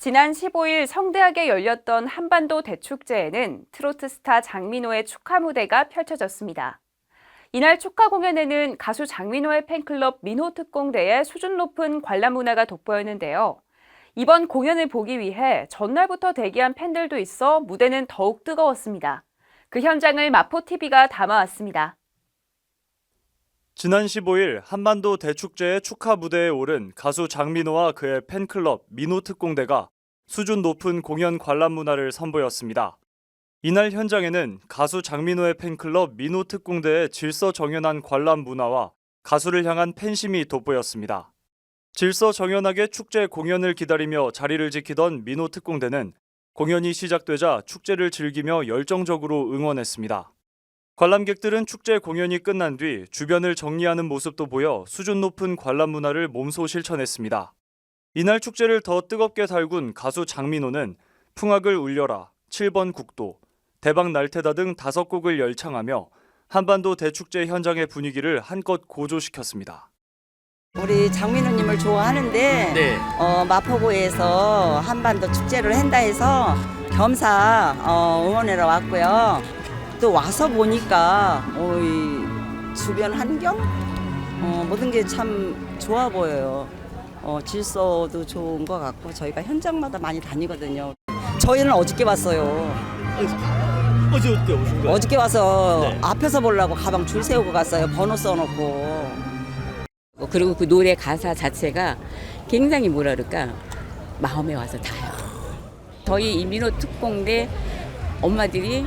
지난 15일 성대하게 열렸던 한반도 대축제에는 트로트 스타 장민호의 축하 무대가 펼쳐졌습니다. 이날 축하 공연에는 가수 장민호의 팬클럽 민호 특공대의 수준 높은 관람 문화가 돋보였는데요. 이번 공연을 보기 위해 전날부터 대기한 팬들도 있어 무대는 더욱 뜨거웠습니다. 그 현장을 마포TV가 담아왔습니다. 지난 15일 한반도 대축제의 축하 무대에 오른 가수 장민호와 그의 팬클럽 민호 특공대가 수준 높은 공연 관람 문화를 선보였습니다. 이날 현장에는 가수 장민호의 팬클럽 민호 특공대의 질서 정연한 관람 문화와 가수를 향한 팬심이 돋보였습니다. 질서 정연하게 축제 공연을 기다리며 자리를 지키던 민호 특공대는 공연이 시작되자 축제를 즐기며 열정적으로 응원했습니다. 관람객들은 축제 공연이 끝난 뒤 주변을 정리하는 모습도 보여 수준 높은 관람 문화를 몸소 실천했습니다. 이날 축제를 더 뜨겁게 달군 가수 장민호는 풍악을 울려라, 7번 국도, 대박 날테다 등 다섯 곡을 열창하며 한반도 대축제 현장의 분위기를 한껏 고조시켰습니다. 우리 장민호님을 좋아하는데 네. 어, 마포구에서 한반도 축제를 한다 해서 겸사 어, 응원하러 왔고요. 또 와서 보니까 어, 이 주변 환경 어, 모든 게 참 좋아 보여요. 어, 질서도 좋은 것 같고 저희가 현장마다 많이 다니거든요. 저희는 어저께 왔어요. 어제 어때 오신 거예요? 어저께 와서 네. 앞에서 보려고 가방 줄 세우고 갔어요. 번호 써놓고. 어, 그리고 그 노래 가사 자체가 굉장히 뭐라 그럴까 마음에 와서 닿아요. 저희 이민호 특공대 엄마들이